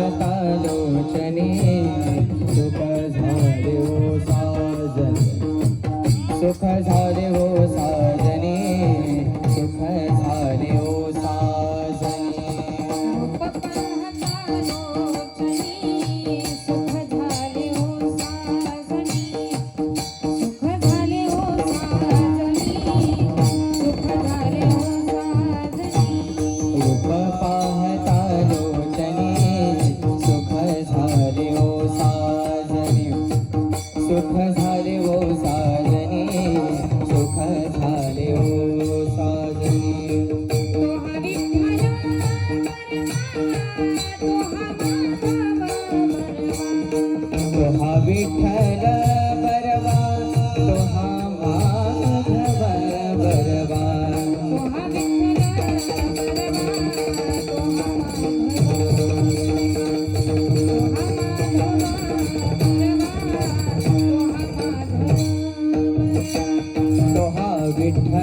कालोचने सुख झाले ओ साजन. सुख झाले